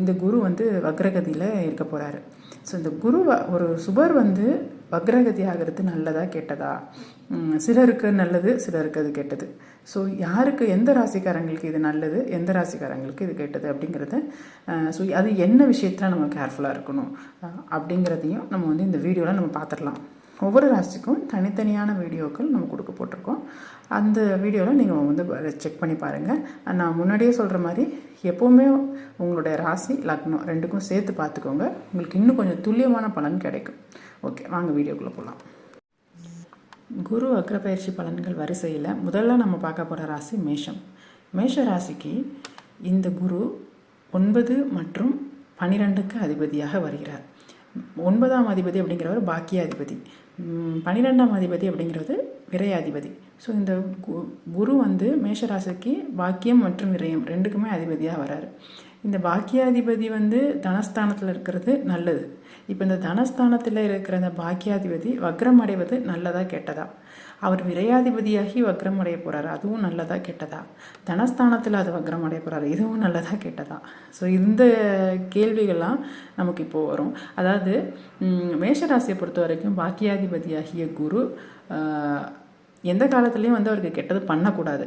இந்த குரு வந்து வக்ரகதியில் இருக்க போகிறாரு ஸோ இந்த குரு ஒரு சுபர் வந்து வக்ரகதி ஆகிறது நல்லதா கெட்டதா? சிலருக்கு நல்லது சிலருக்கு அது கெட்டது. ஸோ யாருக்கு எந்த ராசிக்காரங்களுக்கு இது நல்லது எந்த ராசிக்காரங்களுக்கு இது கெட்டது அப்படிங்கிறத ஸோ அது என்ன விஷயத்தில் நம்ம கேர்ஃபுல்லாக இருக்கணும் அப்படிங்கிறதையும் நம்ம வந்து இந்த வீடியோவில் நம்ம பார்த்துடலாம் ஒவ்வொரு ராசிக்கும் தனித்தனியான வீடியோக்கள் நம்ம கொடுக்க போட்டிருக்கோம். அந்த வீடியோவில் நீங்கள் வந்து செக் பண்ணி பாருங்கள் நான் முன்னாடியே சொல்கிற மாதிரி எப்போவுமே உங்களுடைய ராசி லக்னம் ரெண்டுக்கும் சேர்த்து பார்த்துக்கோங்க. உங்களுக்கு இன்னும் கொஞ்சம் துல்லியமான பலன் கிடைக்கும். ஓகே வாங்க வீடியோக்குள்ளே போகலாம் குரு அக்ரப்பயிற்சி பலன்கள் வரிசையில் முதல்ல நம்ம பார்க்க போகிற ராசி மேஷம். மேஷ ராசிக்கு இந்த குரு ஒன்பது மற்றும் பனிரெண்டுக்கு அதிபதியாக வருகிறார். ஒன்பதாம் அதிபதி அப்படிங்கிறவர் பாக்கிய அதிபதி பன்னிரெண்டாம் அதிபதி அப்படிங்கிறது விரையாதிபதி. ஸோ இந்த கு- குரு வந்து மேஷராசிக்கு பாக்கியம் மற்றும் விரயம் ரெண்டுக்குமே அதிபதியாக வராரு. இந்த பாக்கியாதிபதி வந்து தனஸ்தானத்தில் இருக்கிறது நல்லது. இப்போ இந்த தனஸ்தானத்தில் இருக்கிற இந்த பாக்கியாதிபதி வக்ரம் அடைவது நல்லதா கெட்டதா? அவர் விரையாதிபதியாகி வக்ரம் அடைய போகிறாரு அதுவும் நல்லதா கெட்டதா? தனஸ்தானத்தில் அது வக்ரம் அடைய போகிறாரு இதுவும் நல்லதா கெட்டதா? ஸோ இந்த கேள்விகள்லாம் நமக்கு இப்போது வரும். அதாவது மேஷராசியை பொறுத்த வரைக்கும் பாக்கியாதிபதியாகிய குரு எந்த காலத்துலேயும் வந்து அவருக்கு கெட்டது பண்ணக்கூடாது.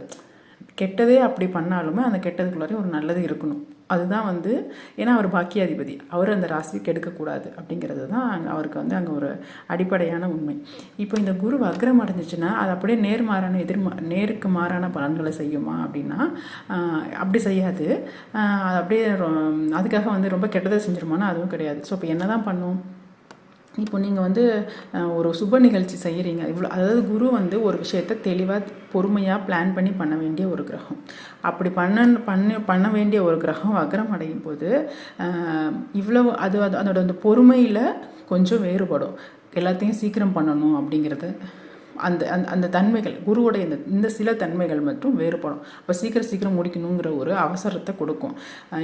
கெட்டதே அப்படி பண்ணாலுமே அந்த கெட்டதுக்குள்ளாரே ஒரு நல்லது இருக்கணும். அதுதான் வந்து ஏன்னா அவர் பாக்கியாதிபதி. அவர் அந்த ராசி கெடுக்கக்கூடாது அப்படிங்கிறது தான் அங்கே அவருக்கு வந்து அங்கே ஒரு அடிப்படையான உண்மை. இப்போ இந்த குரு வக்ரம் அடைஞ்சிச்சுன்னா அது அப்படியே நேர்மாறான எதிர்மா நேருக்கு மாறான பலன்களை செய்யுமா அப்படின்னா அப்படி செய்யாது. அது அப்படியே ரொ- அதுக்காக வந்து ரொம்ப கெட்டதை செஞ்சிருமானா அதுவும் கிடையாது. ஸோ இப்போ என்ன தான் பண்ணும் இப்போ நீங்கள் வந்து ஒரு சுப நிகழ்ச்சி செய்கிறீங்க இவ்வளோ அதாவது குரு வந்து ஒரு விஷயத்தை தெளிவாக பொறுமையாக பிளான் பண்ணி பண்ண வேண்டிய ஒரு கிரகம். அப்படி பண்ண பண்ண பண்ண வேண்டிய ஒரு கிரகம் வக்ரம் அடையும் போது இவ்வளவு அது அது- அதோட அந்த பொறுமையில் கொஞ்சம் வேறுபடும். எல்லாத்தையும் சீக்கிரம் பண்ணணும் அப்படிங்கிறது. அந்த அந்த அந்த தன்மைகள் குருவோடைய இந்த இந்த சில தன்மைகள் மட்டும் வேறுபடும். அப்போ சீக்கிரம் சீக்கிரம் முடிக்கணுங்கிற ஒரு அவசரத்தை கொடுக்கும்.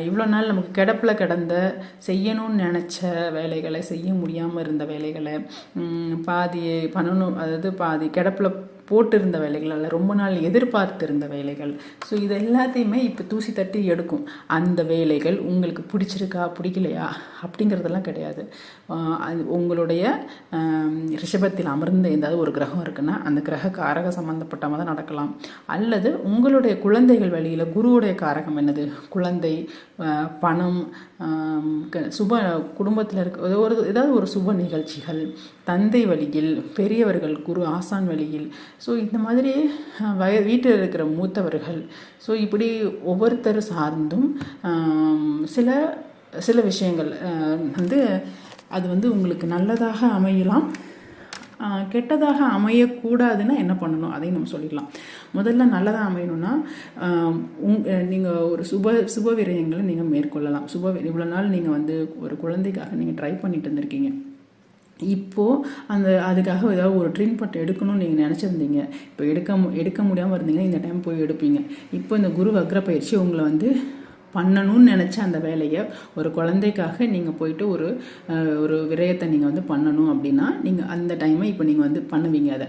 இவ்வளோ நாள் நமக்கு கிடப்பில் கிடந்த செய்யணும்னு நினச்ச வேலைகளை செய்ய முடியாமல் இருந்த வேலைகளை பாதி பண்ணணும் அதாவது பாதி கிடப்பில் போட்டிருந்த வேலைகள் அல்ல ரொம்ப நாள் எதிர்பார்த்திருந்த வேலைகள். ஸோ இது எல்லாத்தையுமே இப்போ தூசி தட்டி எடுக்கும். அந்த வேலைகள் உங்களுக்கு பிடிச்சிருக்கா பிடிக்கலையா? அப்படிங்கிறதெல்லாம் கிடையாது. அது உங்களுடைய ரிஷபத்தில் அமர்ந்த ஏதாவது ஒரு கிரகம் இருக்குன்னா அந்த கிரக காரக சம்மந்தப்பட்ட தான் நடக்கலாம். அல்லது உங்களுடைய குழந்தைகள் வழியில் குருவுடைய காரகம் என்னது? குழந்தை பணம் க- சுப குடும்பத்தில் இருக்க ஏதோ ஒரு ஏதாவது ஒரு சுப நிகழ்ச்சிகள் தந்தை வழியில் பெரியவர்கள் குரு ஆசான் வழியில் ஸோ இந்த மாதிரி வய வீட்டில் இருக்கிற மூத்தவர்கள் ஸோ இப்படி ஒவ்வொருத்தர் சார்ந்தும் சில சில விஷயங்கள் வந்து அது வந்து உங்களுக்கு நல்லதாக அமையலாம். கெட்டதாக அமையக்கூடாதுன்னா என்ன பண்ணணும்? அதையும் நம்ம சொல்லிடலாம். முதல்ல நல்லதாக அமையணும்னா உங் நீங்கள் ஒரு சுப சுப விரயங்களை நீங்கள் மேற்கொள்ளலாம். சுப இவ்வளோ நாள் நீங்கள் வந்து ஒரு குழந்தைக்காக நீங்கள் ட்ரை பண்ணிட்டு இருந்திருக்கீங்க. இப்போது அந்த அதுக்காக ஏதாவது ஒரு ட்ரீட்மெண்ட் எடுக்கணும்னு நீங்கள் நினச்சிருந்தீங்க. இப்போ எடுக்க மு- எடுக்க முடியாமல் இருந்தீங்கன்னா இந்த டைம் போய் எடுப்பீங்க. இப்போ இந்த குரு வக்ர பயிற்சி உங்களை வந்து பண்ணணும்னு நினச்ச அந்த வேலையை ஒரு குழந்தைக்காக நீங்கள் போயிட்டு ஒரு ஒரு விரயத்தை நீங்கள் வந்து பண்ணணும் அப்படின்னா நீங்கள் அந்த டைமை இப்போ நீங்கள் வந்து பண்ணுவீங்க அதை.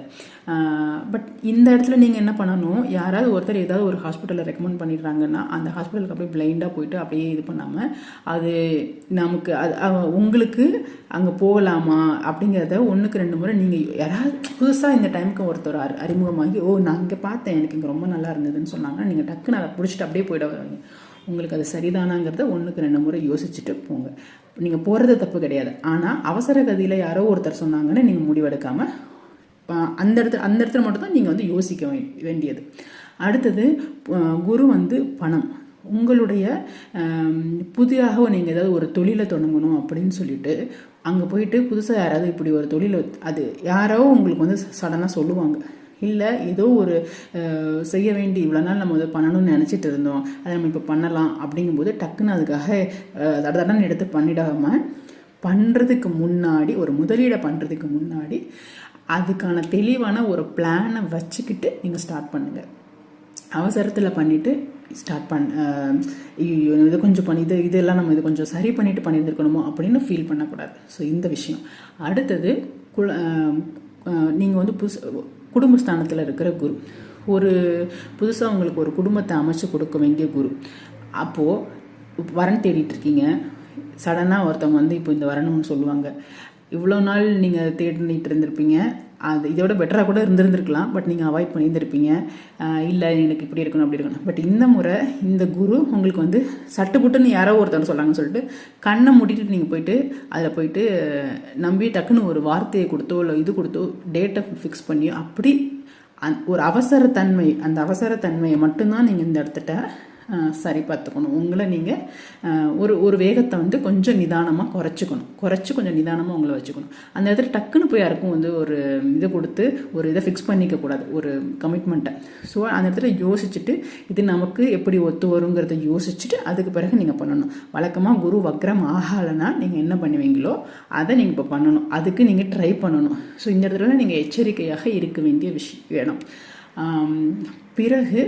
பட் இந்த இடத்துல நீங்கள் என்ன பண்ணணும்? யாராவது ஒருத்தர் ஏதாவது ஒரு ஹாஸ்பிட்டலில் ரெக்கமெண்ட் பண்ணிடுறாங்கன்னா அந்த ஹாஸ்பிட்டலுக்கு அப்படியே பிளைண்டாக போயிட்டு அப்படியே இது பண்ணாமல் அது நமக்கு அது உங்களுக்கு அங்கே போகலாமா அப்படிங்கிறத ஒன்றுக்கு ரெண்டு முறை நீங்கள் யாராவது புதுசாக இந்த டைமுக்கு ஒருத்தர் அறி அறிமுகமாகி ஓ நான் இங்கே பார்த்தேன். எனக்கு இங்கே ரொம்ப நல்லா இருந்ததுன்னு சொன்னாங்கன்னா நீங்கள் டக்குன்னு அதை பிடிச்சிட்டு அப்படியே போயிட வருவீங்க உங்களுக்கு அது சரிதானாங்கிறத ஒன்றுக்கு ரெண்டு முறை யோசிச்சுட்டு போங்க. நீங்கள் போகிறது தப்பு கிடையாது. ஆனால் அவசர கதியில் யாரோ ஒருத்தர் சொன்னாங்கன்னு நீங்கள் முடிவெடுக்காமல் அந்த இடத்துல அந்த இடத்துல மட்டும்தான் நீங்கள் வந்து யோசிக்க வே- வேண்டியது. அடுத்தது குரு வந்து பணம். உங்களுடைய புதிதாக நீங்கள் ஏதாவது ஒரு தொழிலை தொடங்கணும் அப்படின்னு சொல்லிட்டு அங்கே போயிட்டு புதுசாக யாராவது இப்படி ஒரு தொழில் அது யாரோ உங்களுக்கு வந்து சடனாக சொல்லுவாங்க. இல்லை ஏதோ ஒரு செய்ய வேண்டி இவ்வளோ நாள் நம்ம வந்து பண்ணணும்னு நினச்சிட்டு இருந்தோம். அதை நம்ம இப்போ பண்ணலாம் அப்படிங்கும்போது டக்குன்னு அதுக்காக தடதடன் எடுத்து பண்ணிடாமல் பண்ணுறதுக்கு முன்னாடி ஒரு முதலீடை பண்ணுறதுக்கு முன்னாடி அதுக்கான தெளிவான ஒரு பிளானை வச்சுக்கிட்டு நீங்கள் ஸ்டார்ட் பண்ணுங்கள் அவசரத்தில் பண்ணிவிட்டு ஸ்டார்ட் பண்ண ஐயோ, இது கொஞ்சம் பண்ணி இது இதெல்லாம் நம்ம இது கொஞ்சம் சரி பண்ணிவிட்டு பண்ணியிருந்துருக்கணுமோ அப்படின்னு ஃபீல் பண்ணக்கூடாது. ஸோ இந்த விஷயம். அடுத்தது குல நீங்கள் வந்து புதுசு குடும்பஸ்தானத்தில் இருக்கிற குரு. ஒரு புதுசாக உங்களுக்கு ஒரு குடும்பத்தை அமைச்சு கொடுக்க வேண்டிய குரு. அப்போது வரன் தேடிட்டு இருக்கீங்க. சடனாக ஒருத்தவங்க வந்து இப்போ இந்த வரணும்னு சொல்லுவாங்க. இவ்வளோ நாள் நீங்கள் தேடிட்டு இருந்திருப்பீங்க. அது இதோட பெட்டராக கூட இருந்திருந்திருக்கலாம். பட் நீங்கள் அவாய்ட் பண்ணியிருந்திருப்பீங்க. இல்லை எனக்கு இப்படி இருக்கணும் அப்படி இருக்கணும். பட் இந்த முறை இந்த குரு உங்களுக்கு வந்து சட்டுப்புட்டுன்னு யாரோ ஒருத்தர் சொல்கிறாங்கன்னு சொல்லிட்டு கண்ணை மூடிட்டு நீங்கள் போயிட்டு அதில் போயிட்டு நம்பி டக்குன்னு ஒரு வார்த்தையை கொடுத்தோ இல்லை இது கொடுத்தோ டேட்டை ஃபிக்ஸ் பண்ணியோ அப்படி அந் ஒரு அவசரத்தன்மை அந்த அவசரத்தன்மையை மட்டும்தான் நீங்கள் இந்த இடத்துட்ட சரி பார்த்துக்கணும். உங்களை நீங்கள் ஒரு ஒரு வேகத்தை வந்து கொஞ்சம் நிதானமாக குறைச்சிக்கணும். குறைச்சி கொஞ்சம் நிதானமாக உங்களை வச்சுக்கணும். அந்த இடத்துல டக்குன்னு போய் யாருக்கும் வந்து ஒரு இது கொடுத்து ஒரு இதை ஃபிக்ஸ் பண்ணிக்க கூடாது. ஒரு கமிட்மெண்ட்டை ஸோ அந்த இடத்துல யோசிச்சுட்டு இது நமக்கு எப்படி ஒத்து வருங்கிறத யோசிச்சுட்டு அதுக்கு பிறகு நீங்கள் பண்ணணும். வழக்கமாக குரு வக்ரம் ஆகலைன்னா நீங்கள் என்ன பண்ணுவீங்களோ அதை நீங்கள் இப்போ பண்ணணும். அதுக்கு நீங்கள் ட்ரை பண்ணணும். ஸோ இந்த இடத்துல நீங்கள் எச்சரிக்கையாக இருக்க வேண்டிய விஷயம் வேணும். பிறகு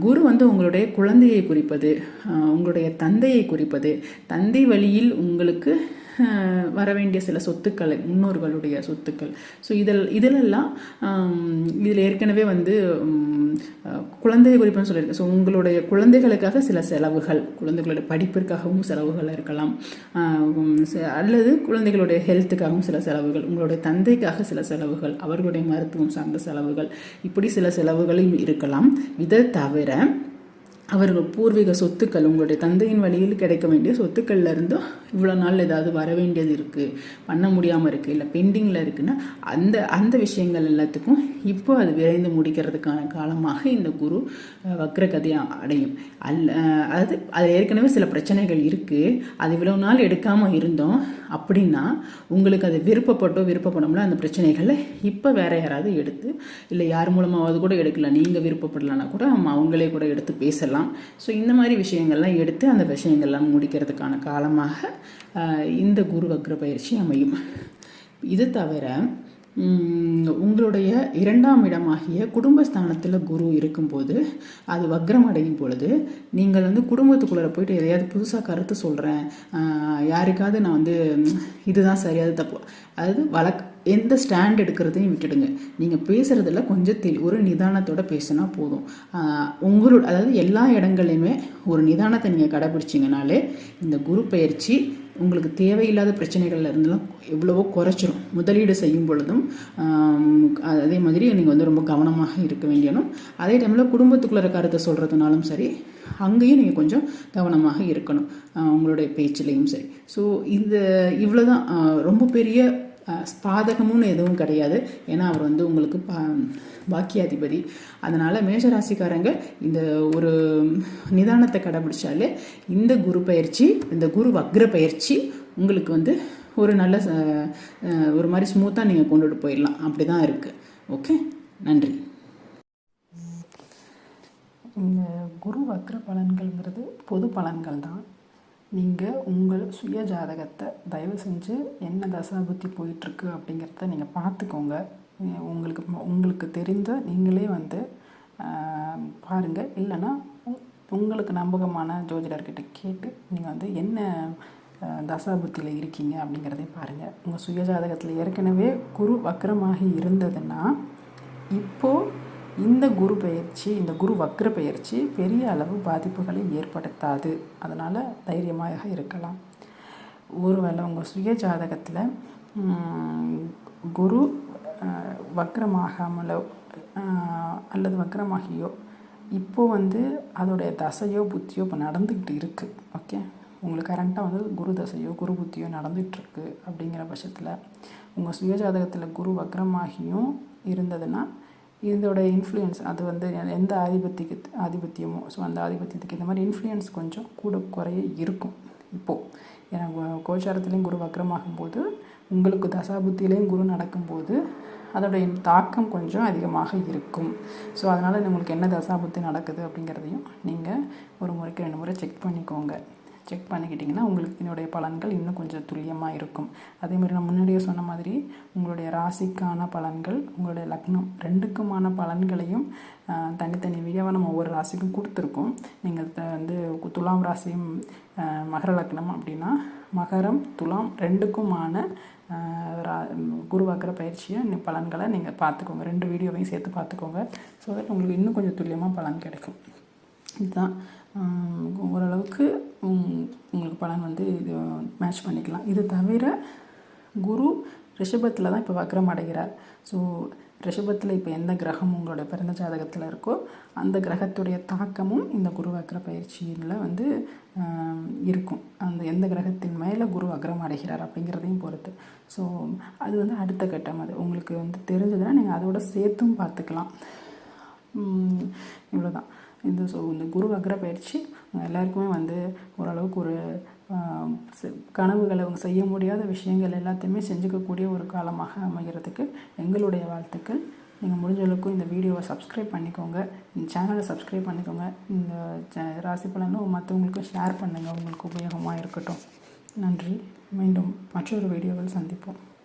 குரு வந்து உங்களுடைய குழந்தையை குறிப்பது உங்களுடைய தந்தையை குறிப்பது தந்தை வழியில் உங்களுக்கு வர வேண்டிய சில சொத்துக்கள் முன்னோர்களுடைய சொத்துக்கள். ஸோ இதில் இதிலெல்லாம் இதில் ஏற்கனவே வந்து குழந்தை குறிப்புன்னு சொல்லியிருக்கேன் ஸோ உங்களுடைய குழந்தைகளுக்காக சில செலவுகள் குழந்தைகளுடைய படிப்பிற்காகவும் செலவுகள் இருக்கலாம். ச- அல்லது குழந்தைகளுடைய ஹெல்த்துக்காகவும் சில செலவுகள் உங்களுடைய தந்தைக்காக சில செலவுகள் அவர்களுடைய மருத்துவம் சார்ந்த செலவுகள் இப்படி சில செலவுகளும் இருக்கலாம். இதை தவிர அவர்கள் பூர்வீக சொத்துக்கள் உங்களுடைய தந்தையின் வழியில் கிடைக்க வேண்டிய சொத்துக்கள்லேருந்தும் இவ்வளோ நாள் ஏதாவது வர வேண்டியது இருக்குது பண்ண முடியாமல் இருக்குது இல்லை பெண்டிங்கில் இருக்குன்னா அந்த அந்த விஷயங்கள் எல்லாத்துக்கும் இப்போ அது விரைந்து முடிக்கிறதுக்கான காலமாக இந்த குரு வக்ரகதையை அடையும். அல்ல அது அது ஏற்கனவே சில பிரச்சனைகள் இருக்குது அது இவ்வளோ நாள் எடுக்காமல் இருந்தோம் அப்படின்னா உங்களுக்கு அது விருப்பப்பட்டோ விருப்பப்படாமலோ அந்த பிரச்சனைகளை இப்போ வேற யாராவது எடுத்து இல்லை யார் மூலமாவது கூட எடுக்கலாம் நீங்கள் விருப்பப்படலைன்னா கூட அவங்களே கூட எடுத்து பேசலாம். ஸோ இந்த மாதிரி விஷயங்கள்லாம் எடுத்து அந்த விஷயங்கள்லாம் முடிக்கிறதுக்கான காலமாக இந்த குரு வக்ர பயிற்சி அமையும். இது தவிர உங்களுடைய இரண்டாம் இடமாகிய குடும்பஸ்தானத்தில் குரு இருக்கும்போது அது வக்ரம் அடையும் பொழுது நீங்கள் வந்து குடும்பத்துக்குள்ளே போயிட்டு எதையாவது புதுசாக கருத்து சொல்கிறேன் யாருக்காவது நான் வந்து இதுதான் சரி அது தப்பு. அதாவது வழக்கு எந்த ஸ்டாண்ட் எடுக்கிறதையும் விட்டுடுங்க. நீங்கள் பேசுகிறதுல கொஞ்சம் தெளி ஒரு நிதானத்தோட பேசினா போதும். உங்களோட அதாவது எல்லா இடங்கள்லையுமே ஒரு நிதானத்தை நீங்கள் கடைபிடிச்சிங்கனாலே இந்த குரு பயிற்சி உங்களுக்கு தேவையில்லாத பிரச்சனைகள்ல இருந்தெல்லாம் எவ்வளவோ குறைச்சிரும். முதலீடு செய்யும் பொழுதும் அதே மாதிரி நீங்கள் வந்து ரொம்ப கவனமாக இருக்க வேண்டியனும் அதே டைமில் குடும்பத்துக்குள்ளே கருத்தை சொல்கிறதுனாலும் சரி அங்கேயும் நீங்கள் கொஞ்சம் கவனமாக இருக்கணும். உங்களுடைய பேச்சிலையும் சரி. ஸோ இந்த இவ்வளோதான் ரொம்ப பெரிய பாதகமும்னு எதுவும் கிடையாது. ஏன்னா அவர் வந்து உங்களுக்கு பா பாக்கியாதிபதி. அதனால் மேஷராசிக்காரங்க இந்த ஒரு நிதானத்தை கடைபிடிச்சாலே இந்த குரு பயிற்சி இந்த குரு வக்ர பயிற்சி உங்களுக்கு வந்து ஒரு நல்ல ஒரு மாதிரி ஸ்மூத்தாக நீங்கள் கொண்டுட்டு போயிடலாம். அப்படி தான் இருக்குது ஓகே? நன்றி. இந்த குரு வக்ர பலன்கள்ங்கிறது பொது பலன்கள் தான் நீங்கள் உங்கள் சுய ஜாதகத்தை தயவு செஞ்சு என்ன தசாபுத்தி போயிட்டுருக்கு அப்படிங்கிறத நீங்கள் பார்த்துக்கோங்க. உங்களுக்கு உங்களுக்கு தெரிந்த நீங்களே வந்து பாருங்கள் இல்லைன்னா உங்களுக்கு நம்பகமான ஜோதிடர்கிட்ட கேட்டு நீங்கள் வந்து என்ன தசாபுத்தியில் இருக்கீங்க அப்படிங்கிறதையும் பாருங்கள் உங்கள் சுயஜாதகத்தில் ஏற்கனவே குரு வக்கரமாகி இருந்ததுன்னா இப்போது இந்த குரு பெயர்ச்சி இந்த குரு வக்ர பெயர்ச்சி பெரிய அளவு பாதிப்புகளை ஏற்படுத்தாது. அதனால் தைரியமாக இருக்கலாம். ஒருவேளை உங்கள் சுய ஜாதகத்தில் குரு வக்ரமாகாமலோ அல்லது வக்ரமாகியோ இப்போது வந்து அதோடைய தசையோ புத்தியோ இப்போ நடந்துக்கிட்டு இருக்குது ஓகே? உங்களுக்கு கரண்ட்டாக வந்து குரு தசையோ குரு புத்தியோ நடந்துகிட்ருக்கு அப்படிங்கிற பட்சத்தில் உங்கள் சுய ஜாதகத்தில் குரு வக்ரமாகியும் இருந்ததுன்னா இதோட இன்ஃப்ளூயன்ஸ் அது வந்து எந்த ஆதிபத்தியக்கு ஆதிபத்தியமோ ஸோ அந்த ஆதிபத்தியத்துக்கு இந்த மாதிரி இன்ஃப்ளூயன்ஸ் கொஞ்சம் கூட குறைய இருக்கும். இப்போது ஏன்னா கோச்சாரத்துலேயும் குரு வக்ரமாகும் போது உங்களுக்கு தசாபுத்தியிலையும் குரு நடக்கும்போது அதோடைய தாக்கம் கொஞ்சம் அதிகமாக இருக்கும். ஸோ அதனால் உங்களுக்கு என்ன தசாபுத்தி நடக்குது அப்படிங்கிறதையும் நீங்கள் ஒரு முறைக்கு ரெண்டு முறை செக் பண்ணிக்கோங்க. செக் பண்ணிக்கிட்டிங்கன்னா உங்களுக்கு இதனுடைய பலன்கள் இன்னும் கொஞ்சம் துல்லியமாக இருக்கும். அதே மாதிரி நான் முன்னாடியே சொன்ன மாதிரி உங்களுடைய ராசிக்கான பலன்கள் உங்களுடைய லக்னம் ரெண்டுக்குமான பலன்களையும் தனித்தனி வீடியோவாக நம்ம ஒவ்வொரு ராசிக்கும் கொடுத்துருக்கோம். நீங்கள் த- வந்து துலாம் ராசியும் மகர லக்னம் அப்படின்னா மகரம் துலாம் ரெண்டுக்குமான ரா- குரு பயிற்சியை பலன்களை நீங்கள் பார்த்துக்கோங்க. ரெண்டு வீடியோவையும் சேர்த்து பார்த்துக்கோங்க. ஸோ தட் உங்களுக்கு இன்னும் கொஞ்சம் துல்லியமாக பலன் கிடைக்கும். இதுதான். ஓரளவுக்கு உங்களுக்கு பலன் வந்து இது மேட்ச் பண்ணிக்கலாம். இது தவிர குரு ரிஷபத்தில் தான் இப்போ வக்ரம் அடைகிறார். ஸோ ரிஷபத்தில் இப்போ எந்த கிரகம் உங்களோட பிறந்த ஜாதகத்தில் இருக்கோ அந்த கிரகத்துடைய தாக்கமும் இந்த குரு வக்ர பயிற்சியில் வந்து இருக்கும். அந்த எந்த கிரகத்தின் மேலே குரு வக்ரம் அடைகிறார் அப்படிங்கிறதையும் பொறுத்து. ஸோ அது வந்து அடுத்த கட்டம் அது. உங்களுக்கு வந்து தெரிஞ்சதுன்னா நீங்கள் அதோட சேர்த்தும் பார்த்துக்கலாம். இவ்வளோதான் இந்த ஸோ இந்த குரு வக்ர பயிற்சி எல்லாருக்குமே வந்து ஓரளவுக்கு ஒரு செ- கனவுகளை அவங்க செய்ய முடியாத விஷயங்கள் எல்லாத்தையுமே செஞ்சுக்கக்கூடிய ஒரு காலமாக அமைகிறதுக்கு எங்களுடைய வாழ்த்துக்கள். நீங்கள் முடிஞ்சளவுக்கு இந்த வீடியோவை சப்ஸ்கிரைப் பண்ணிக்கோங்க. இந்த சேனலை சப்ஸ்கிரைப் பண்ணிக்கோங்க. இந்த ராசி பலனும் மற்றவங்களுக்கும் ஷேர் பண்ணுங்கள் உங்களுக்கு உபயோகமாக இருக்கட்டும். நன்றி. மீண்டும் மற்றொரு வீடியோவில் சந்திப்போம்.